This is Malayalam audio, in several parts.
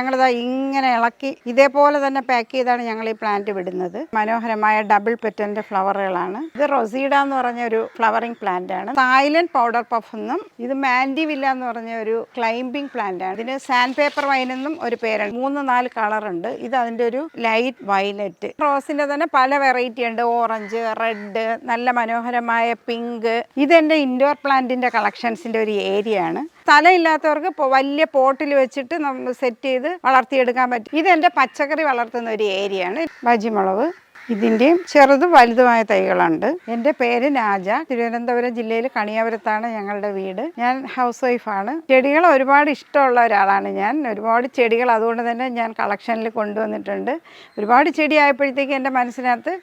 ഞങ്ങളിതാ ഇങ്ങനെ ഇളക്കി ഇതേപോലെ തന്നെ പാക്ക് ചെയ്താണ് ഞങ്ങൾ ഈ പ്ലാന്റ് വിടുന്നത്. മനോഹരമായ ഡബിൾ പെറ്റന്റെ ഫ്ലവറുകളാണ് ഇത് റൊസീഡ എന്ന് പറഞ്ഞ ഒരു ഫ്ലവറിംഗ് പ്ലാന്റ് ആണ്. തായ്ലൻഡ് പൗഡർ പഫ് എന്നും ഇത് മാൻഡിവില്ല എന്ന് പറഞ്ഞ ഒരു ക്ലൈംബിംഗ് പ്ലാന്റ് ആണ്. ഇതിന് സാൻഡ് പേപ്പർ വൈൻ എന്നും ഒരു പേരുണ്ട്. മൂന്ന് നാല് കളർ ഉണ്ട്. ഇത് അതിന്റെ ഒരു ലൈറ്റ് വയലറ്റ് റോസിന്റെ തന്നെ പല വെറൈറ്റി ഉണ്ട്. ഓറഞ്ച് റെഡ് നല്ല മനോഹരമായ പിങ്ക് ഇതെന്റെ ഇൻഡോർ പ്ലാന്റിന്റെ കളക്ഷൻസിന്റെ ഒരു ഏരിയ ആണ്. സ്ഥലമില്ലാത്തവർക്ക് വലിയ പോട്ടിൽ വെച്ചിട്ട് നമ്മൾ സെറ്റ് ചെയ്ത് വളർത്തിയെടുക്കാൻ പറ്റും. എന്റെ പച്ചക്കറി വളർത്തുന്ന ഒരു ഏരിയയാണ് ആണ്. ബജിമുളക്. ഇതിന്റെയും ചെറുതും വലുതുമായ തൈകളുണ്ട്. എന്റെ പേര് രാജ തിരുവനന്തപുരം ജില്ലയിൽ കണിയാപുരത്താണ് ഞങ്ങളുടെ വീട്. ഞാൻ ഹൗസ് വൈഫാണ് ചെടികൾ ഒരുപാട് ഇഷ്ടമുള്ള ഒരാളാണ് ഞാൻ. ഒരുപാട് ചെടികൾ അതുകൊണ്ട് തന്നെ ഞാൻ കളക്ഷനിൽ കൊണ്ടുവന്നിട്ടുണ്ട്. ഒരുപാട് ചെടി ആയപ്പോഴത്തേക്ക് എന്റെ മനസ്സിനകത്ത്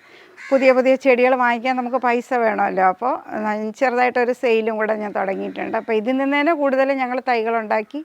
പുതിയ പുതിയ ചെടികൾ വാങ്ങിക്കാൻ നമുക്ക് പൈസ വേണമല്ലോ. അപ്പോൾ ചെറുതായിട്ടൊരു സെയിലും കൂടെ ഞാൻ തുടങ്ങിയിട്ടുണ്ട്. അപ്പോൾ ഇതിൽ നിന്ന് തന്നെ കൂടുതൽ ഞങ്ങൾ തൈകളുണ്ടാക്കി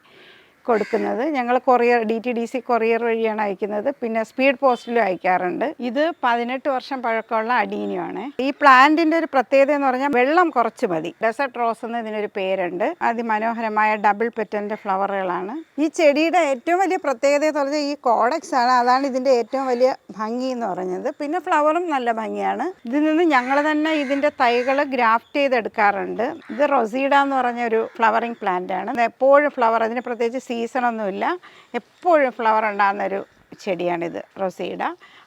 കൊടുക്കുന്നത്. ഞങ്ങൾ courier D T D C courier വഴിയാണ് അയക്കുന്നത്. പിന്നെ സ്പീഡ് പോസ്റ്റിലും അയക്കാറുണ്ട്. ഇത് പതിനെട്ട് വർഷം പഴക്കമുള്ള അഡീനിയാണ് ഈ പ്ലാന്റിന്റെ ഒരു പ്രത്യേകത എന്ന് പറഞ്ഞാൽ വെള്ളം കുറച്ച് മതി. ഡെസർട്ട് റോസ് എന്ന് ഇതിനൊരു പേരുണ്ട്. അതിമനോഹരമായ ഡബിൾ പെറ്റന്റെ ഫ്ലവറുകളാണ് ഈ ചെടിയുടെ ഏറ്റവും വലിയ പ്രത്യേകത എന്ന് പറഞ്ഞാൽ ഈ കോഡക്സ് ആണ്. അതാണ് ഇതിന്റെ ഏറ്റവും വലിയ ഭംഗി എന്ന് പറഞ്ഞത്. പിന്നെ ഫ്ലവറും നല്ല ഭംഗിയാണ്. ഇതിൽ നിന്ന് ഞങ്ങൾ തന്നെ ഇതിന്റെ തൈകൾ ഗ്രാഫ്റ്റ് ചെയ്തെടുക്കാറുണ്ട്. ഇത് റൊസീഡ എന്ന് പറഞ്ഞ ഒരു ഫ്ലവറിംഗ് പ്ലാന്റ് ആണ്. എപ്പോഴും ഫ്ലവർ അതിന് പ്രത്യേകിച്ച് സീസണൊന്നുമില്ല. എപ്പോഴും ഫ്ലവർ ഉണ്ടാകുന്നൊരു ചെടിയാണിത് റൊസീഡ.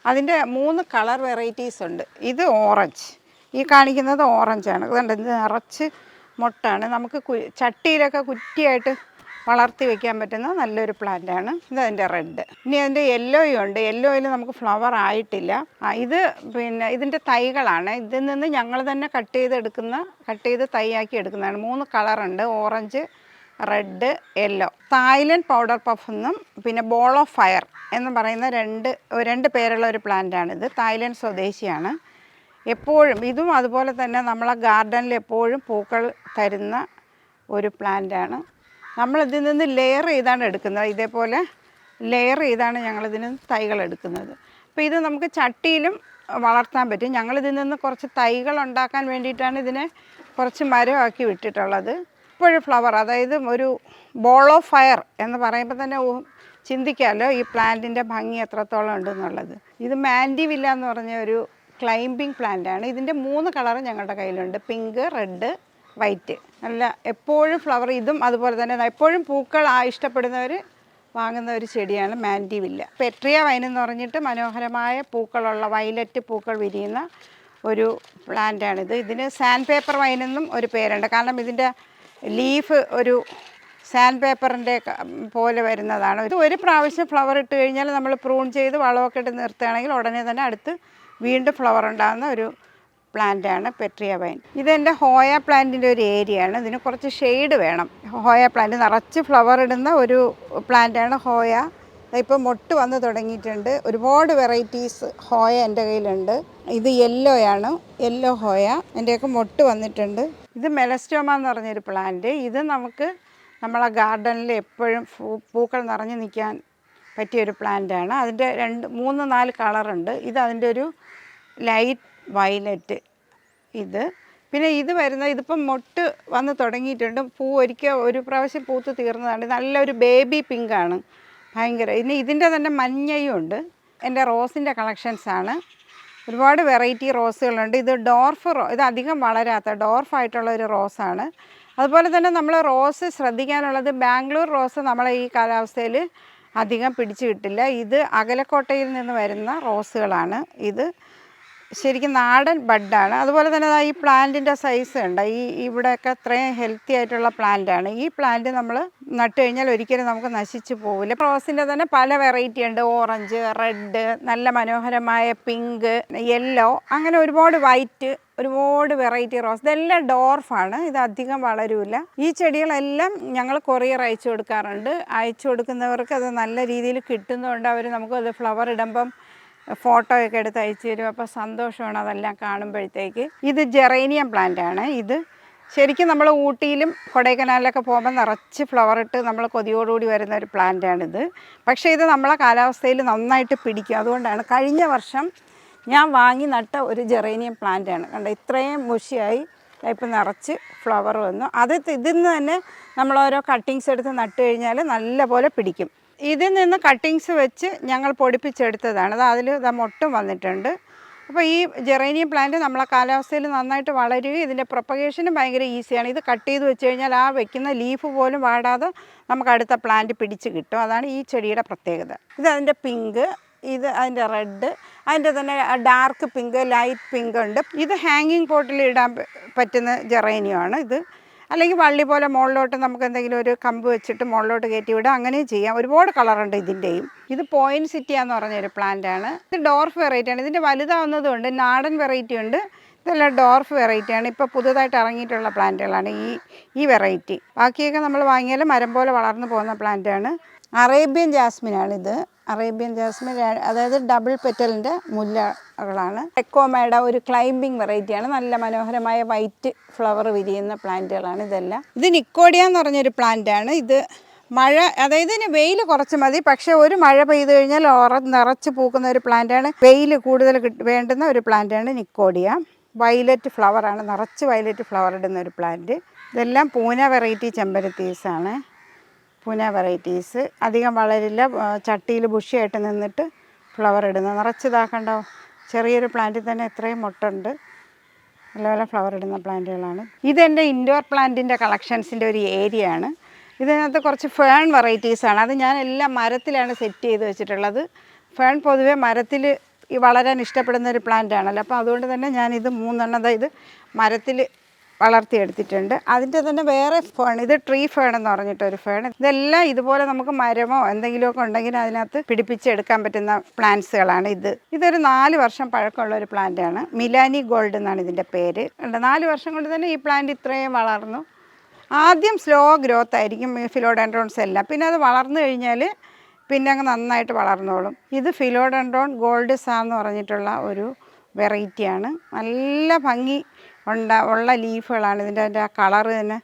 അതിന്റെ മൂന്ന് കളർ വെറൈറ്റീസ് ഉണ്ട്. ഇത് ഓറഞ്ച് ഈ കാണിക്കുന്നത് ഓറഞ്ചാണ് അതുകൊണ്ട് ഇത് നിറച്ച് മുട്ടാണ്. നമുക്ക് ചട്ടിയിലൊക്കെ കുറ്റിയായിട്ട് വളർത്തി വെക്കാൻ പറ്റുന്ന നല്ലൊരു പ്ലാന്റാണ് ഇത് അതിന്റെ റെഡ് ഇനി അതിന്റെ യെല്ലോയും ഉണ്ട്. യെല്ലോയിൽ നമുക്ക് ഫ്ലവർ ആയിട്ടില്ല. ഇത് പിന്നെ ഇതിന്റെ തൈകളാണ്. ഇതിൽ നിന്ന് ഞങ്ങൾ തന്നെ കട്ട് ചെയ്തെടുക്കുന്ന കട്ട് ചെയ്ത് തൈയാക്കി എടുക്കുന്നതാണ്. മൂന്ന് കളറുണ്ട് orange red yellow. Thailand powder puff എന്നും പിന്നെ ബോൾ ഓഫ് ഫയർ എന്ന് പറയുന്ന രണ്ട് രണ്ട് പേരുള്ള ഒരു പ്ലാന്റാണിത്. തായ്ലൻഡ് സ്വദേശിയാണ്. എപ്പോഴും ഇതും അതുപോലെ തന്നെ നമ്മളെ ഗാർഡനിൽ എപ്പോഴും പൂക്കൾ തരുന്ന ഒരു പ്ലാന്റാണ്. നമ്മളിതിൽ നിന്ന് ലെയർ ചെയ്താണ് എടുക്കുന്നത്. ഇതേപോലെ ലെയർ ചെയ്താണ് ഞങ്ങളിതിന് തൈകൾ എടുക്കുന്നത്. അപ്പോൾ ഇത് നമുക്ക് ചട്ടിയിലും വളർത്താൻ പറ്റും. ഞങ്ങളിതിൽ നിന്ന് കുറച്ച് തൈകൾ ഉണ്ടാക്കാൻ വേണ്ടിയിട്ടാണ് ഇതിനെ കുറച്ച് മരമാക്കി വിട്ടിട്ടുള്ളത്. ഇപ്പോഴും ഫ്ലവർ അതായത് ഒരു ബോൾ ഓഫ് ഫയർ എന്ന് പറയുമ്പോൾ തന്നെ ചിന്തിക്കാമല്ലോ ഈ പ്ലാന്റിന്റെ ഭംഗി എത്രത്തോളം ഉണ്ടെന്നുള്ളത്. ഇത് മാൻഡിവില്ല എന്ന് പറഞ്ഞ ഒരു ക്ലൈംബിംഗ് പ്ലാന്റ് ആണ്. ഇതിന്റെ മൂന്ന് കളർ ഞങ്ങളുടെ കയ്യിലുണ്ട്. പിങ്ക് റെഡ് വൈറ്റ് നല്ല എപ്പോഴും ഫ്ലവർ ഇതും അതുപോലെ തന്നെ എപ്പോഴും പൂക്കൾ ആ ഇഷ്ടപ്പെടുന്നവർ വാങ്ങുന്ന ഒരു ചെടിയാണ് മാൻഡിവില്ല. പെട്രിയ വൈൻ എന്ന് പറഞ്ഞിട്ട് മനോഹരമായ പൂക്കളുള്ള വയലറ്റ് പൂക്കൾ വിരിയുന്ന ഒരു പ്ലാന്റാണിത് ഇതിന് സാൻഡ് പേപ്പർ വൈൻ എന്നും ഒരു പേരുണ്ട്. കാരണം ഇതിന്റെ ലീഫ് ഒരു സാൻഡ് പേപ്പറിന്റെ പോലെ വരുന്നതാണ്. ഇത് ഒരു പ്രാവശ്യം ഫ്ലവർ ഇട്ട് കഴിഞ്ഞാൽ നമ്മൾ പ്രൂൺ ചെയ്ത് വളമൊക്കെ ഇട്ട് നിർത്തുകയാണെങ്കിൽ ഉടനെ തന്നെ അടുത്ത് വീണ്ടും ഫ്ലവർ ഉണ്ടാകുന്ന ഒരു പ്ലാന്റാണ് പെട്രിയ വൈൻ ഇതെന്റെ ഹോയ പ്ലാന്റിന്റെ ഒരു ഏരിയയാണ്. ഇതിന് കുറച്ച് ഷെയ്ഡ് വേണം. ഹോയ പ്ലാന്റ് നിറച്ച് ഫ്ലവർ ഇടുന്ന ഒരു പ്ലാന്റാണ് ഹോയ. ഇപ്പോൾ മൊട്ട് വന്ന് തുടങ്ങിയിട്ടുണ്ട്. ഒരുപാട് വെറൈറ്റീസ് ഹോയ എന്റെ കയ്യിലുണ്ട്. ഇത് യെല്ലോയാണ് യെല്ലോ ഹോയ. എന്റെയൊക്കെ മൊട്ട് വന്നിട്ടുണ്ട്. ഇത് മെലസ്റ്റോമ എന്ന് പറഞ്ഞൊരു പ്ലാന്റ്. ഇത് നമുക്ക് നമ്മളെ ഗാർഡനിൽ എപ്പോഴും പൂക്കൾ നിറഞ്ഞു നിൽക്കാൻ പറ്റിയൊരു പ്ലാന്റാണ് അതിന്റെ രണ്ട് മൂന്ന് നാല് കളറുണ്ട് ഇത് അതിന്റെ ഒരു ലൈറ്റ് വയലറ്റ് ഇത്. പിന്നെ ഇത് വരുന്ന ഇതിപ്പം മൊട്ട് വന്ന് തുടങ്ങിയിട്ടുണ്ട്. പൂ ഒരിക്കൽ ഒരു പ്രാവശ്യം പൂത്ത് തീർന്നതാണ്. നല്ലൊരു ബേബി പിങ്കാണ് ഭയങ്കര ഇനി ഇതിന്റെ തന്നെ മഞ്ഞയും ഉണ്ട്. എന്റെ റോസിന്റെ കളക്ഷൻസാണ് ഒരുപാട് വെറൈറ്റി റോസുകളുണ്ട്. ഇത് ഡോർഫ് ഇത് അധികം വളരാത്ത ഡോർഫായിട്ടുള്ള ഒരു റോസാണ്. അതുപോലെ തന്നെ നമ്മൾ റോസ് ശ്രദ്ധിക്കാനുള്ളത് ബാംഗ്ലൂർ റോസ് നമ്മളെ ഈ കാലാവസ്ഥയിൽ അധികം പിടിച്ചു കിട്ടില്ല. ഇത് അകലക്കോട്ടയിൽ നിന്ന് വരുന്ന റോസുകളാണ് ഇത്. ശരിക്കും നാടൻ ബഡാണ്. അതുപോലെ തന്നെ ഈ പ്ലാന്റിന്റെ സൈസ് ഉണ്ട് ഈ ഇവിടെയൊക്കെ അത്രയും ഹെൽത്തി ആയിട്ടുള്ള പ്ലാന്റാണ് ഈ പ്ലാന്റ് നമ്മൾ നട്ട് കഴിഞ്ഞാൽ ഒരിക്കലും നമുക്ക് നശിച്ചു പോവില്ല. റോസിന്റെ തന്നെ പല വെറൈറ്റി ഉണ്ട്. ഓറഞ്ച് റെഡ് നല്ല മനോഹരമായ പിങ്ക് യെല്ലോ അങ്ങനെ ഒരുപാട് വൈറ്റ് ഒരുപാട് വെറൈറ്റി റോസ് ഇതെല്ലാം ഡോർഫാണ് ഇത് അധികം വളരൂല. ഈ ചെടികളെല്ലാം ഞങ്ങൾ കൊറിയർ അയച്ചു കൊടുക്കാറുണ്ട്. അയച്ചു കൊടുക്കുന്നവർക്ക് അത് നല്ല രീതിയിൽ കിട്ടുന്നതുകൊണ്ട് അവർ നമുക്ക് അത് ഫ്ലവർ ഇടുമ്പം ഫോട്ടോ ഒക്കെ എടുത്ത് അയച്ചു തരും. അപ്പോൾ സന്തോഷമാണ് അതെല്ലാം കാണുമ്പോഴത്തേക്ക്. ഇത് ജെറേനിയം പ്ലാന്റ് ആണ്. ഇത് ശരിക്കും നമ്മൾ ഊട്ടിയിലും കൊടൈക്കനാലിലൊക്കെ പോകുമ്പോൾ നിറച്ച് ഫ്ലവർ ഇട്ട് നമ്മൾ കൊതിയോടുകൂടി വരുന്ന ഒരു പ്ലാന്റാണിത് പക്ഷേ ഇത് നമ്മളെ കാലാവസ്ഥയിൽ നന്നായിട്ട് പിടിക്കും. അതുകൊണ്ടാണ് കഴിഞ്ഞ വർഷം ഞാൻ വാങ്ങി നട്ട ഒരു ജെറേനിയം പ്ലാന്റാണ് കണ്ട? ഇത്രയും മുഷിയായി ഇപ്പം നിറച്ച് ഫ്ലവർ വന്നു. അത് ഇതിൽ നിന്ന് തന്നെ നമ്മൾ ഓരോ കട്ടിങ്സ് എടുത്ത് നട്ട് കഴിഞ്ഞാൽ നല്ല പോലെ പിടിക്കും. ഇതിൽ നിന്ന് കട്ടിങ്സ് വെച്ച് ഞങ്ങൾ പൊടിപ്പിച്ചെടുത്തതാണ്. അത് അതിൽ മൊട്ടും വന്നിട്ടുണ്ട്. അപ്പോൾ ഈ ജെറേനിയം പ്ലാന്റ് നമ്മളെ കാലാവസ്ഥയിൽ നന്നായിട്ട് വളരുകയും ഇതിന്റെ പ്രൊപ്പഗേഷനും ഭയങ്കര ഈസിയാണ് ഇത് കട്ട് ചെയ്ത് വെച്ച് കഴിഞ്ഞാൽ ആ വെക്കുന്ന ലീഫ് പോലും വാടാതെ നമുക്ക് അടുത്ത പ്ലാന്റ് പിടിച്ച് കിട്ടും. അതാണ് ഈ ചെടിയുടെ പ്രത്യേകത. ഇത് അതിന്റെ പിങ്ക് ഇത് അതിന്റെ റെഡ് അതിന്റെ തന്നെ ഡാർക്ക് പിങ്ക് ലൈറ്റ് പിങ്ക് ഉണ്ട്. ഇത് ഹാങ്ങിങ് പോട്ടിൽ ഇടാൻ പറ്റുന്ന ജെറേനിയമാണ് ഇത്. അല്ലെങ്കിൽ വള്ളി പോലെ മുകളിലോട്ട് നമുക്ക് എന്തെങ്കിലും ഒരു കമ്പ് വെച്ചിട്ട് മുകളിലോട്ട് കയറ്റി വിടാം. അങ്ങനെയും ചെയ്യാം. ഒരുപാട് കളറുണ്ട് ഇതിന്റെയും ഇത് പോയിന്റ് സിറ്റിയാന്ന് പറഞ്ഞൊരു പ്ലാന്റ് ആണ്. ഇത് ഡോർഫ് വെറൈറ്റി ആണ്. ഇതിന്റെ വലുതാവുന്നതും ഉണ്ട് നാടൻ വെറൈറ്റി ഉണ്ട്. ഇതെല്ലാം ഡോർഫ് വെറൈറ്റിയാണ് ഇപ്പോൾ പുതുതായിട്ട് ഇറങ്ങിയിട്ടുള്ള പ്ലാന്റുകളാണ് ഈ ഈ വെറൈറ്റി ബാക്കിയൊക്കെ നമ്മൾ വാങ്ങിയാൽ മരം പോലെ വളർന്നു പോകുന്ന പ്ലാന്റാണ് അറേബ്യൻ ജാസ്മിനാണിത്. അറേബ്യൻ ജാസ്മിൻ അതായത് ഡബിൾ പെറ്റലിന്റെ മുല്ലകളാണ്. എക്കോമയുടെ ഒരു ക്ലൈംബിംഗ് വെറൈറ്റിയാണ്. നല്ല മനോഹരമായ വൈറ്റ് ഫ്ലവർ വിരിയുന്ന പ്ലാന്റുകളാണ് ഇതെല്ലാം. ഇത് നിക്കോഡിയ എന്ന് പറഞ്ഞൊരു പ്ലാന്റാണ്. ഇത് മഴ അതായത് ഇനി വെയിൽ കുറച്ച് മതി. പക്ഷേ ഒരു മഴ പെയ്തു കഴിഞ്ഞാൽ ഉറ നിറച്ച് പൂക്കുന്ന ഒരു പ്ലാന്റാണ്. വെയിൽ കൂടുതൽ വേണ്ടുന്ന ഒരു പ്ലാന്റാണ് നിക്കോഡിയ. വയലറ്റ് ഫ്ലവറാണ് നിറച്ച് വയലറ്റ് ഫ്ലവർ ഇടുന്ന ഒരു പ്ലാന്റ്. ഇതെല്ലാം പൂന വെറൈറ്റി ചെമ്പരത്തീസാണ്. പൂന വെറൈറ്റീസ് അധികം വളരില്ല. ചട്ടിയിൽ ബുഷിയായിട്ട് നിന്നിട്ട് ഫ്ലവർ ഇടുന്ന. നിറച്ചിതാക്കണ്ടോ. ചെറിയൊരു പ്ലാന്റിൽ തന്നെ എത്രയും മുട്ടുണ്ട്. നല്ല നല്ല ഫ്ലവർ ഇടുന്ന പ്ലാന്റുകളാണ് ഇതെന്റെ ഇൻഡോർ പ്ലാന്റിന്റെ കളക്ഷൻസിന്റെ ഒരു ഏരിയ ആണ്. ഇതിനകത്ത് കുറച്ച് ഫേൺ വെറൈറ്റീസാണ് അത് ഞാൻ എല്ലാം മരത്തിലാണ് സെറ്റ് ചെയ്ത് വെച്ചിട്ടുള്ളത്. ഫേൺ പൊതുവെ മരത്തിൽ വളരാൻ ഇഷ്ടപ്പെടുന്ന ഒരു പ്ലാന്റ് ആണല്ലോ. അപ്പോൾ അതുകൊണ്ട് തന്നെ ഞാനിത് മൂന്നെണ്ണം ദാ ഇത് മരത്തിൽ വളർത്തിയെടുത്തിട്ടുണ്ട്. അതിന്റെ തന്നെ വേറെ ഫേൺ ഇത് ട്രീ ഫേൺ എന്ന് പറഞ്ഞിട്ടൊരു ഫേൺ ഇതെല്ലാം ഇതുപോലെ നമുക്ക് മരമോ എന്തെങ്കിലുമൊക്കെ ഉണ്ടെങ്കിൽ അതിനകത്ത് പിടിപ്പിച്ചെടുക്കാൻ പറ്റുന്ന പ്ലാന്റ്സുകളാണ് ഇത്. ഇതൊരു നാല് വർഷം പഴക്കമുള്ള ഒരു പ്ലാന്റ് ആണ്. മിലാനി ഗോൾഡ് എന്നാണ് ഇതിന്റെ പേര്. നാല് വർഷം കൊണ്ട് തന്നെ ഈ പ്ലാന്റ് ഇത്രയും വളർന്നു. ആദ്യം സ്ലോ ഗ്രോത്ത് ആയിരിക്കും ഫിലോഡൻഡ്രോൺസ് എല്ലാം. പിന്നെ അത് വളർന്നു കഴിഞ്ഞാൽ പിന്നെ അങ്ങ് നന്നായിട്ട് വളർന്നോളും. ഇത് ഫിലോഡൻഡ്രോൺ ഗോൾഡ് സാ എന്ന് പറഞ്ഞിട്ടുള്ള ഒരു വെറൈറ്റിയാണ് നല്ല ഭംഗി ഉണ്ട ഉള്ള ലീഫുകളാണ്. ഇതിന്റെ അതിന്റെ ആ കളറ് തന്നെ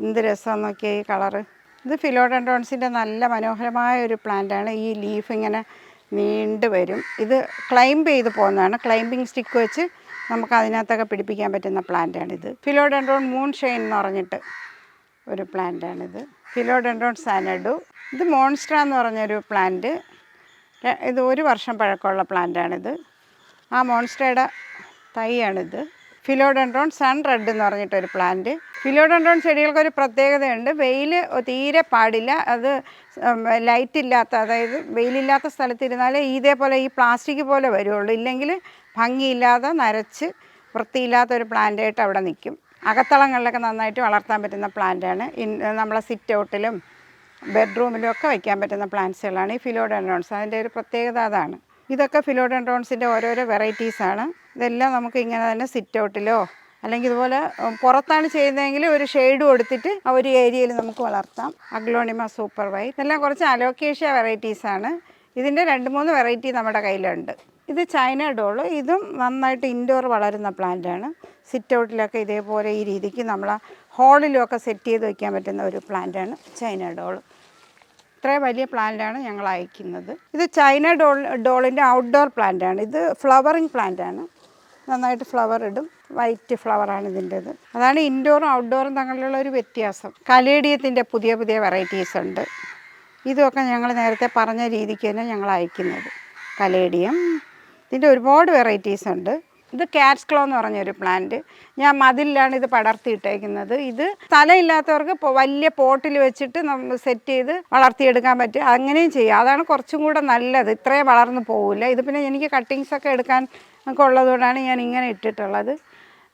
എന്ത് രസം നോക്കിയാൽ ഈ കളറ്. ഇത് ഫിലോഡൻഡോൺസിന്റെ നല്ല മനോഹരമായ ഒരു പ്ലാന്റാണ്. ഈ ലീഫ് ഇങ്ങനെ നീണ്ടു വരും. ഇത് ക്ലൈംബ് ചെയ്ത് പോകുന്നതാണ്. ക്ലൈംബിങ് സ്റ്റിക്ക് വെച്ച് നമുക്ക് അതിനകത്തൊക്കെ പിടിപ്പിക്കാൻ പറ്റുന്ന പ്ലാന്റാണിത്. ഫിലോഡൻഡ്രോൺ മൂൺ ഷെയിൻ എന്ന് പറഞ്ഞിട്ട് ഒരു പ്ലാന്റാണിത്. Philodendron Xanadu. ഇത് മോൺസ്റ്റർ എന്ന് പറഞ്ഞൊരു പ്ലാന്റ്. ഇത് ഒരു വർഷം പഴക്കമുള്ള പ്ലാന്റാണിത്. ആ മോൺസ്ട്രയുടെ തൈയാണിത്. ഫിലോഡൻഡ്രോൺ സൺ റെഡ് എന്ന് പറഞ്ഞിട്ടൊരു പ്ലാന്റ്. ഫിലോഡൻഡ്രോൺ ചെടികൾക്കൊരു പ്രത്യേകതയുണ്ട്. വെയിൽ തീരെ പാടില്ല. അത് ലൈറ്റ് ഇല്ലാത്ത അതായത് വെയിലില്ലാത്ത സ്ഥലത്തിരുന്നാലേ ഇതേപോലെ ഈ പ്ലാസ്റ്റിക് പോലെ വരുള്ളൂ. ഇല്ലെങ്കിൽ ഭംഗിയില്ലാതെ നരച്ച് വൃത്തിയില്ലാത്ത ഒരു പ്ലാന്റായിട്ട് അവിടെ നിൽക്കും. അകത്തളങ്ങളിലൊക്കെ നന്നായിട്ട് വളർത്താൻ പറ്റുന്ന പ്ലാന്റാണ് നമ്മളെ സിറ്റ് ഔട്ടിലും ബെഡ്റൂമിലും ഒക്കെ വയ്ക്കാൻ പറ്റുന്ന പ്ലാന്റ്സുകളാണ് ഈ ഫിലോഡൻഡ്രോൺസ്. അതിന്റെ ഒരു പ്രത്യേകത അതാണ്. ഇതൊക്കെ ഫിലോഡൻഡ്രോൺസിന്റെ ഓരോരോ വെറൈറ്റീസാണ് ഇതെല്ലാം നമുക്ക് ഇങ്ങനെ തന്നെ സിറ്റ് ഔട്ടിലോ അല്ലെങ്കിൽ ഇതുപോലെ പുറത്താണ് ചെയ്യുന്നതെങ്കിൽ ഒരു ഷെയ്ഡ് കൊടുത്തിട്ട് ആ ഒരു ഏരിയയിൽ നമുക്ക് വളർത്താം. അഗ്ലോണിമ സൂപ്പർ വൈ ഇതെല്ലാം കുറച്ച് അലോക്കേഷ്യ വെറൈറ്റീസാണ് ഇതിന്റെ രണ്ട് മൂന്ന് വെറൈറ്റി നമ്മുടെ കയ്യിലുണ്ട്. ഇത് ചൈന ഡോൾ ഇതും നന്നായിട്ട് ഇൻഡോർ വളരുന്ന പ്ലാന്റാണ് സിറ്റ് ഔട്ടിലൊക്കെ ഇതേപോലെ ഈ രീതിക്ക് നമ്മൾ ഹോളിലൊക്കെ സെറ്റ് ചെയ്ത് വയ്ക്കാൻ പറ്റുന്ന ഒരു പ്ലാന്റാണ് ചൈന ഡോൾ ഇത്രയും വലിയ പ്ലാന്റാണ് ഞങ്ങൾ അയക്കുന്നത്. ഇത് ചൈന ഡോൾ ഡോളിന്റെ ഔട്ട്ഡോർ പ്ലാന്റാണ്. ഇത് ഫ്ലവറിങ് പ്ലാന്റാണ് നന്നായിട്ട് ഫ്ലവർ ഇടും. വൈറ്റ് ഫ്ലവറാണ് ഇതിന്റെത്. അതാണ് ഇൻഡോറും ഔട്ട്ഡോറും തമ്മിലുള്ള ഒരു വ്യത്യാസം. കലേഡിയത്തിന്റെ പുതിയ പുതിയ വെറൈറ്റീസ് ഉണ്ട്. ഇതൊക്കെ ഞങ്ങൾ നേരത്തെ പറഞ്ഞ രീതിക്ക് തന്നെ ഞങ്ങൾ അയക്കുന്നത്. കലേഡിയം. ഇതിന്റെ ഒരുപാട് വെറൈറ്റീസ് ഉണ്ട്. ഇത് കാറ്റ്സ്ക്ലോ എന്ന് പറഞ്ഞൊരു പ്ലാന്റ് ഞാൻ മതിലിലാണ് ഇത് പടർത്തിയിട്ടേക്കുന്നത്. ഇത് സ്ഥലമില്ലാത്തവർക്ക് വലിയ പോട്ടിൽ വെച്ചിട്ട് നമ്മൾ സെറ്റ് ചെയ്ത് വളർത്തിയെടുക്കാൻ പറ്റും. അങ്ങനെയും ചെയ്യാം. അതാണ് കുറച്ചും കൂടെ നല്ലത്. ഇത്രയും വളർന്നു പോകില്ല ഇത് പിന്നെ എനിക്ക് കട്ടിങ്സൊക്കെ എടുക്കാൻ ഒക്കെ ഉള്ളതുകൊണ്ടാണ് ഞാൻ ഇങ്ങനെ ഇട്ടിട്ടുള്ളത്.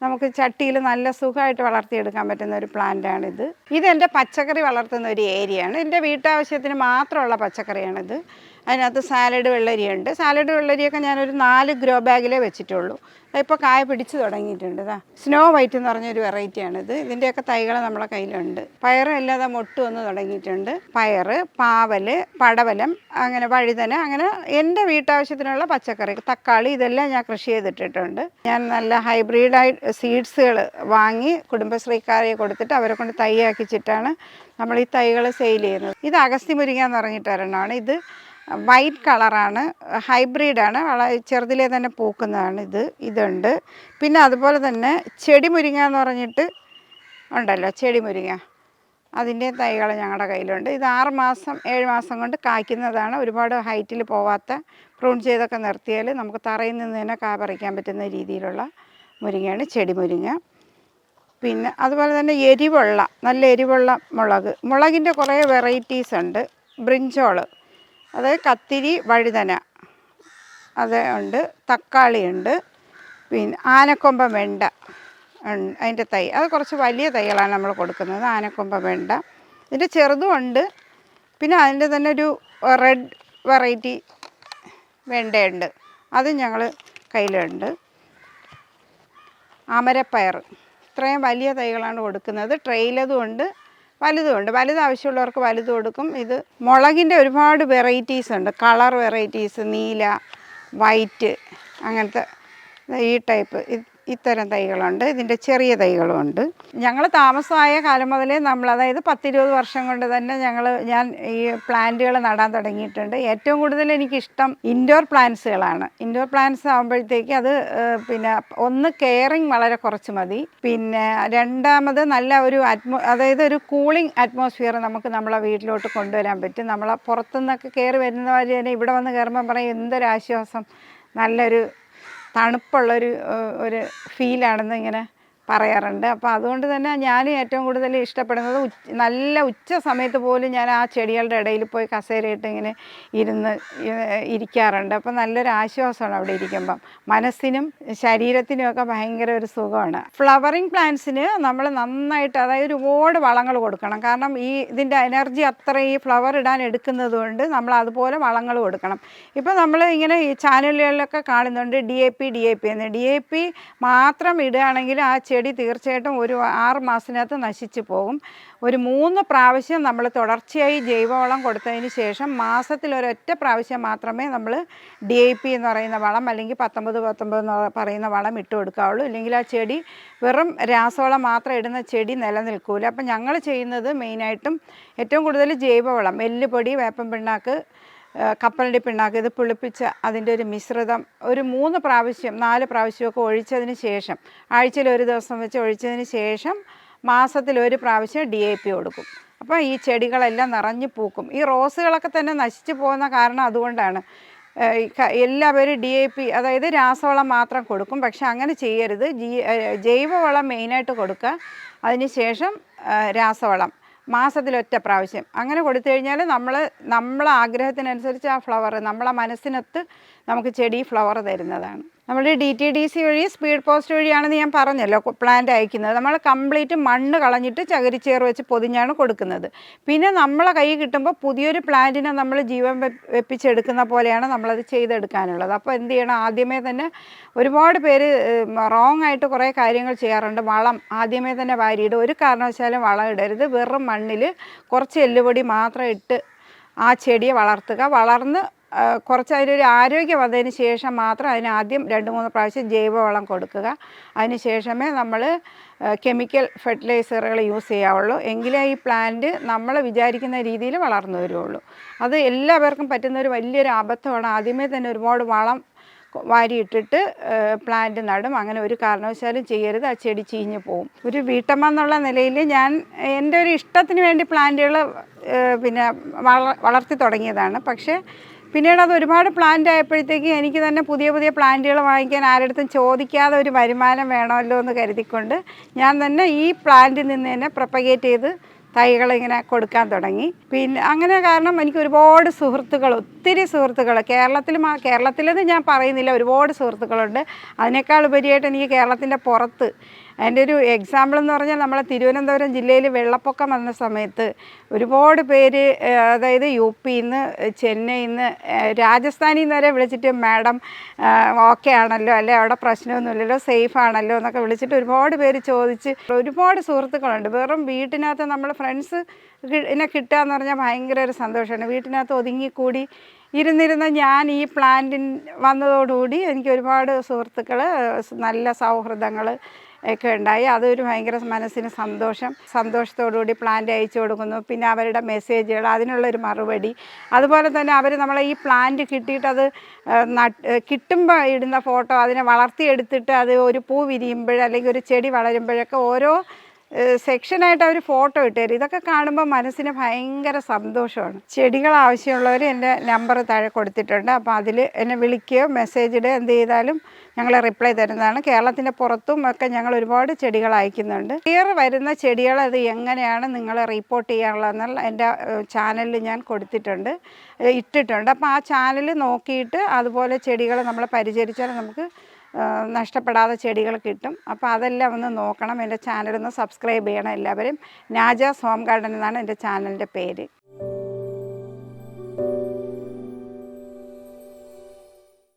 നമുക്ക് ചട്ടിയിൽ നല്ല സുഖമായിട്ട് വളർത്തിയെടുക്കാൻ പറ്റുന്ന ഒരു പ്ലാന്റാണിത് ഇതെന്റെ പച്ചക്കറി വളർത്തുന്ന ഒരു ഏരിയയാണ്. എന്റെ വീട്ടാവശ്യത്തിന് മാത്രമുള്ള പച്ചക്കറിയാണിത്. അതിനകത്ത് സാലഡ് വെള്ളരിയുണ്ട്. സാലഡ് വെള്ളരിയൊക്കെ ഞാനൊരു നാല് ഗ്രോ ബാഗിലേ വെച്ചിട്ടുള്ളൂ. ഇപ്പോൾ കായ പിടിച്ചു തുടങ്ങിയിട്ടുണ്ട് ഇതാ സ്നോ വൈറ്റ് എന്ന് പറഞ്ഞൊരു വെറൈറ്റിയാണിത്. ഇതിന്റെയൊക്കെ തൈകൾ നമ്മളെ കയ്യിലുണ്ട്. പയറും അല്ലാതെ മൊട്ട് വന്ന് തുടങ്ങിയിട്ടുണ്ട്. പയറ് പാവൽ പടവലം അങ്ങനെ വഴുതന അങ്ങനെ എന്റെ വീട്ടാവശ്യത്തിനുള്ള പച്ചക്കറി തക്കാളി ഇതെല്ലാം ഞാൻ കൃഷി ചെയ്തിട്ടിട്ടുണ്ട്. ഞാൻ നല്ല ഹൈബ്രിഡായി സീഡ്സുകൾ വാങ്ങി കുടുംബശ്രീക്കാരെ കൊടുത്തിട്ട് അവരെ കൊണ്ട് തൈയാക്കിച്ചിട്ടാണ് നമ്മൾ ഈ തൈകൾ സെയിൽ ചെയ്യുന്നത്. ഇത് അഗസ്തി മുരിങ്ങ എന്ന് പറഞ്ഞിട്ട് ഒരെണ്ണമാണ്. ഇത് വൈറ്റ് കളറാണ് ഹൈബ്രിഡാണ് വളരെ ചെറുതിലേ തന്നെ പൂക്കുന്നതാണ് ഇത്. ഇതുണ്ട്. പിന്നെ അതുപോലെ തന്നെ ചെടി മുരിങ്ങ എന്ന് പറഞ്ഞിട്ട് ഉണ്ടല്ലോ ചെടി മുരിങ്ങ. അതിന്റെ തൈകൾ ഞങ്ങളുടെ കയ്യിലുണ്ട്. ഇത് ആറ് മാസം ഏഴ് മാസം കൊണ്ട് കായ്ക്കുന്നതാണ്. ഒരുപാട് ഹൈറ്റിൽ പോവാത്ത പ്രൂൺ ചെയ്തൊക്കെ നിർത്തിയാൽ നമുക്ക് തറയിൽ നിന്ന് തന്നെ കാ പറിക്കാൻ പറ്റുന്ന രീതിയിലുള്ള മുരിങ്ങയാണ് ചെടി മുരിങ്ങ. പിന്നെ അതുപോലെ തന്നെ എരിവുള്ള നല്ല എരിവുള്ള മുളക്. മുളകിന്റെ കുറേ വെറൈറ്റീസ് ഉണ്ട്. ബ്രിഞ്ചോൾ അതായത് കത്തിരി വഴുതന അത് ഉണ്ട്. തക്കാളി ഉണ്ട്. പിന്നെ ആനക്കൊമ്പ വെണ്ട അതിന്റെ തൈ അത് കുറച്ച് വലിയ തൈകളാണ് നമ്മൾ കൊടുക്കുന്നത് ആനക്കൊമ്പ വെണ്ട. ഇതിന്റെ ചെറുതും ഉണ്ട്. പിന്നെ അതിന്റെ തന്നെ ഒരു റെഡ് വെറൈറ്റി വെണ്ടയുണ്ട്. അതും ഞങ്ങൾ കയ്യിലുണ്ട്. അമരപ്പയർ ഇത്രയും വലിയ തൈകളാണ് കൊടുക്കുന്നത്. ട്രെയിലതും ഉണ്ട് വലുതും ആവശ്യമുള്ളവർക്ക് വലുത് കൊടുക്കും. ഇത് മുളകിന്റെ ഒരുപാട് വെറൈറ്റീസ് ഉണ്ട്. കളർ വെറൈറ്റീസ് നീല വൈറ്റ് അങ്ങനത്തെ ഈ ടൈപ്പ് ഇത്തരം തൈകളുണ്ട് ഇതിന്റെ ചെറിയ തൈകളുമുണ്ട് ഞങ്ങൾ താമസമായ കാലം മുതലേ നമ്മൾ അതായത് പത്തിരുപത് വർഷം കൊണ്ട് തന്നെ ഞങ്ങൾ ഞാൻ ഈ പ്ലാന്റുകൾ നടാൻ തുടങ്ങിയിട്ടുണ്ട്. ഏറ്റവും കൂടുതൽ എനിക്കിഷ്ടം ഇൻഡോർ പ്ലാന്റ്സുകളാണ്. ഇൻഡോർ പ്ലാന്റ്സ് ആകുമ്പോഴത്തേക്ക് അത് പിന്നെ ഒന്ന് കെയറിങ് വളരെ കുറച്ച് മതി. പിന്നെ രണ്ടാമത് നല്ല ഒരു അറ്റ്മോ അതായത് ഒരു കൂളിംഗ് അറ്റ്മോസ്ഫിയർ നമുക്ക് നമ്മളെ വീട്ടിലോട്ട് കൊണ്ടുവരാൻ പറ്റും. നമ്മളെ പുറത്തുനിന്നൊക്കെ കയറി വരുന്നവർ തന്നെ ഇവിടെ വന്ന് കയറുമ്പോൾ പറയും എന്തൊരാശ്വാസം നല്ലൊരു തണുപ്പുള്ളൊരു ഒരു ഫീലാണെന്ന് ഇങ്ങനെ പറയാറുണ്ട്. അപ്പോൾ അതുകൊണ്ട് തന്നെ ഞാൻ ഏറ്റവും കൂടുതൽ ഇഷ്ടപ്പെടുന്നത് ഉച്ച നല്ല ഉച്ച സമയത്ത് പോലും ഞാൻ ആ ചെടികളുടെ ഇടയിൽ പോയി കസേരയിട്ട് ഇങ്ങനെ ഇരുന്ന് ഇരിക്കാറുണ്ട്. അപ്പോൾ നല്ലൊരു ആശ്വാസമാണ് അവിടെ ഇരിക്കുമ്പം. മനസ്സിനും ശരീരത്തിനും ഒക്കെ ഭയങ്കര ഒരു സുഖമാണ്. ഫ്ലവറിങ് പ്ലാന്റ്സിന് നമ്മൾ നന്നായിട്ട് അതായത് ഒരുപാട് വളങ്ങൾ കൊടുക്കണം. കാരണം ഈ ഇതിന്റെ എനർജി അത്ര ഈ ഫ്ലവർ ഇടാൻ എടുക്കുന്നത് കൊണ്ട് നമ്മൾ അതുപോലെ വളങ്ങൾ കൊടുക്കണം. ഇപ്പോൾ നമ്മൾ ഇങ്ങനെ ഈ ചാനലുകളിലൊക്കെ കാണുന്നുണ്ട് D A P D A P എന്ന്. ഡി എ പി മാത്രം ഇടുകയാണെങ്കിൽ ആ ചെടി തീർച്ചയായിട്ടും ഒരു ആറ് മാസത്തിനകത്ത് നശിച്ചു പോകും. ഒരു മൂന്ന് പ്രാവശ്യം നമ്മൾ തുടർച്ചയായി ജൈവവളം കൊടുത്തതിന് ശേഷം മാസത്തിൽ ഒരൊറ്റ പ്രാവശ്യം മാത്രമേ നമ്മൾ ഡി ഐ പി എന്ന് പറയുന്ന വളം അല്ലെങ്കിൽ പത്തൊമ്പത് പത്തൊമ്പത് എന്ന് പറയുന്ന വളം ഇട്ട് കൊടുക്കാവുള്ളൂ. ഇല്ലെങ്കിൽ ആ ചെടി വെറും രാസവളം മാത്രം ഇടുന്ന ചെടി നിലനിൽക്കൂല. അപ്പം ഞങ്ങൾ ചെയ്യുന്നത് മെയിനായിട്ടും ഏറ്റവും കൂടുതൽ ജൈവവളം എല്ലുപൊടി വേപ്പം പിണ്ണാക്ക് കപ്പലണ്ടി പിണ്ണാക്ക് ഇത് പുളിപ്പിച്ച് അതിന്റെ ഒരു മിശ്രിതം ഒരു മൂന്ന് പ്രാവശ്യം നാല് പ്രാവശ്യമൊക്കെ ഒഴിച്ചതിന് ശേഷം ആഴ്ചയിൽ ഒരു ദിവസം വെച്ച് ഒഴിച്ചതിന് ശേഷം മാസത്തിൽ ഒരു പ്രാവശ്യം ഡി എ പി കൊടുക്കും. അപ്പോൾ ഈ ചെടികളെല്ലാം നിറഞ്ഞു പൂക്കും. ഈ റോസുകളൊക്കെ തന്നെ നശിച്ചു പോകുന്ന കാരണം അതുകൊണ്ടാണ്. എല്ലാവരും ഡി എ പി അതായത് രാസവളം മാത്രം കൊടുക്കും. പക്ഷെ അങ്ങനെ ചെയ്യരുത്. ജൈവവളം മെയിനായിട്ട് കൊടുക്കുക. അതിന് ശേഷം രാസവളം. മാസത്തിലൊറ്റ പ്രാവശ്യം. അങ്ങനെ കൊടുത്തു കഴിഞ്ഞാൽ നമ്മൾ നമ്മളെ ആഗ്രഹത്തിനനുസരിച്ച് ആ ഫ്ലവർ നമ്മളെ മനസ്സിനൊത്ത് നമുക്ക് ചെടി ഫ്ലവർ തരുന്നതാണ്. നമ്മൾ ഡി ടി ഡി സി വഴി സ്പീഡ് പോസ്റ്റ് വഴിയാണെന്ന് ഞാൻ പറഞ്ഞല്ലോ പ്ലാന്റ് അയക്കുന്നത്. നമ്മൾ കംപ്ലീറ്റ് മണ്ണ് കളഞ്ഞിട്ട് ചേർ വെച്ച് പൊതിഞ്ഞാണ് കൊടുക്കുന്നത്. പിന്നെ നമ്മളെ കൈ കിട്ടുമ്പോൾ പുതിയൊരു പ്ലാന്റിനെ നമ്മൾ ജീവൻ വെപ്പിച്ചെടുക്കുന്ന പോലെയാണ് നമ്മളത് ചെയ്തെടുക്കാനുള്ളത്. അപ്പോൾ എന്ത് ചെയ്യണം? ആദ്യമേ തന്നെ ഒരുപാട് പേര് റോങ് ആയിട്ട് കുറേ കാര്യങ്ങൾ ചെയ്യാറുണ്ട്. വളം ആദ്യമേ തന്നെ വാരിയിടും. ഒരു കാരണവശാലും വളം ഇടരുത്. വെറും മണ്ണിൽ കുറച്ച് എല്ലുപൊടി മാത്രം ഇട്ട് ആ ചെടിയെ വളർത്തുക. വളർന്ന് കുറച്ച് അതിനൊരു ആരോഗ്യം വന്നതിന് ശേഷം മാത്രം അതിന് ആദ്യം രണ്ട് മൂന്ന് പ്രാവശ്യം ജൈവവളം കൊടുക്കുക. അതിന് ശേഷമേ നമ്മൾ കെമിക്കൽ ഫെർട്ടിലൈസറുകൾ യൂസ് ചെയ്യാവുള്ളൂ. എങ്കിലേ ഈ പ്ലാന്റ് നമ്മൾ വിചാരിക്കുന്ന രീതിയിൽ വളർന്നു വരുള്ളൂ അത് എല്ലാവർക്കും പറ്റുന്ന ഒരു വലിയൊരു അബദ്ധമാണ് ആദ്യമേ തന്നെ ഒരുപാട് വളം വാരിയിട്ടിട്ട് പ്ലാന്റ് നടും. അങ്ങനെ ഒരു കാരണവശാലും ചെയ്യരുത്. ആ ചെടി ചീഞ്ഞു പോകും ഒരു വീട്ടമ്മ എന്നുള്ള നിലയിൽ ഞാൻ എന്റെ ഒരു ഇഷ്ടത്തിന് വേണ്ടി പ്ലാന്റുകൾ പിന്നെ വളർത്തി തുടങ്ങിയതാണ്. പക്ഷേ പിന്നീട് അത് ഒരുപാട് പ്ലാന്റ് ആയപ്പോഴത്തേക്ക് എനിക്ക് തന്നെ പുതിയ പുതിയ പ്ലാന്റുകൾ വാങ്ങിക്കാൻ ആരുടെ ചോദിക്കാതെ ഒരു വരുമാനം വേണമല്ലോ എന്ന് കരുതിക്കൊണ്ട് ഞാൻ തന്നെ ഈ പ്ലാന്റിൽ നിന്ന് തന്നെ പ്രൊപ്പഗേറ്റ് ചെയ്ത് തൈകൾ ഇങ്ങനെ കൊടുക്കാൻ തുടങ്ങി. പിന്നെ അങ്ങനെ കാരണം എനിക്ക് ഒരുപാട് സുഹൃത്തുക്കൾ ഒത്തിരി സുഹൃത്തുക്കൾ കേരളത്തിൽ കേരളത്തിലെന്ന് ഞാൻ പറയുന്നില്ല ഒരുപാട് സുഹൃത്തുക്കളുണ്ട്. അതിനേക്കാൾ ഉപരിയായിട്ട് എനിക്ക് കേരളത്തിന്റെ പുറത്ത് എന്റെ ഒരു എക്സാമ്പിൾ എന്ന് പറഞ്ഞാൽ നമ്മളെ തിരുവനന്തപുരം ജില്ലയിൽ വെള്ളപ്പൊക്കം വന്ന സമയത്ത് ഒരുപാട് പേര് അതായത് യു പിയിൽ നിന്ന് ചെന്നൈയിൽ നിന്ന് രാജസ്ഥാനിൽ നിന്ന് വരെ വിളിച്ചിട്ട് മാഡം ഓക്കെ ആണല്ലോ അല്ലെ അവിടെ പ്രശ്നമൊന്നുമില്ലല്ലോ സേഫ് ആണല്ലോ എന്നൊക്കെ വിളിച്ചിട്ട് ഒരുപാട് പേര് ചോദിച്ച് ഒരുപാട് സുഹൃത്തുക്കളുണ്ട്. വെറും വീട്ടിനകത്ത് നമ്മൾ ഫ്രണ്ട്സ് എന്നെ കിട്ടുക എന്ന് പറഞ്ഞാൽ ഭയങ്കര ഒരു സന്തോഷമാണ് വീട്ടിനകത്ത് ഒതുങ്ങിക്കൂടി ഇരുന്നിരുന്ന ഞാൻ ഈ പ്ലാന്റിൻ വന്നതോടുകൂടി എനിക്ക് ഒരുപാട് സുഹൃത്തുക്കൾ നല്ല സൗഹൃദങ്ങൾ ഒക്കെ ഉണ്ടായി. അതൊരു ഭയങ്കര മനസ്സിന് സന്തോഷം സന്തോഷത്തോടുകൂടി പ്ലാന്റ് അയച്ചു കൊടുക്കുന്നു. പിന്നെ അവരുടെ മെസ്സേജുകൾ അതിനുള്ളൊരു മറുപടി. അതുപോലെ തന്നെ അവർ നമ്മളെ ഈ പ്ലാന്റ് കിട്ടിയിട്ട് അത് കിട്ടുമ്പോൾ ഇടുന്ന ഫോട്ടോ അതിനെ വളർത്തിയെടുത്തിട്ട് അത് ഒരു പൂ വിരിയുമ്പോൾ അല്ലെങ്കിൽ ഒരു ചെടി വളരുമ്പോഴൊക്കെ ഓരോ സെക്ഷനായിട്ട് അവർ ഫോട്ടോ ഇട്ടുതരും ഇതൊക്കെ കാണുമ്പോൾ മനസ്സിന് ഭയങ്കര സന്തോഷമാണ്. ചെടികൾ ആവശ്യമുള്ളവർ എന്റെ നമ്പർ താഴെ കൊടുത്തിട്ടുണ്ട്. അപ്പോൾ അതിൽ എന്നെ വിളിക്കുകയോ മെസ്സേജ് ഇടുകയോ എന്ത് ചെയ്താലും ഞങ്ങൾ റിപ്ലൈ തരുന്നതാണ്. കേരളത്തിന്റെ പുറത്തും ഒക്കെ ഞങ്ങൾ ഒരുപാട് ചെടികൾ അയക്കുന്നുണ്ട്. ക്ലിയർ വരുന്ന ചെടികൾ അത് എങ്ങനെയാണ് നിങ്ങൾ റിപ്പോർട്ട് ചെയ്യാനുള്ളതെന്നുള്ള എന്റെ ചാനലിൽ ഞാൻ കൊടുത്തിട്ടുണ്ട്. ഇട്ടിട്ടുണ്ട്. അപ്പോൾ ആ ചാനൽ നോക്കിയിട്ട് അതുപോലെ ചെടികൾ നമ്മൾ പരിചരിച്ചാൽ നമുക്ക് നഷ്ടപ്പെടാതെ ചെടികൾ കിട്ടും. അപ്പോൾ അതെല്ലാം ഒന്ന് നോക്കണം. എന്റെ ചാനൽ ഒന്ന് സബ്സ്ക്രൈബ് ചെയ്യണം എല്ലാവരും. നാജാസ് ഹോം ഗാർഡൻ എന്നാണ് എന്റെ ചാനലിന്റെ പേര്.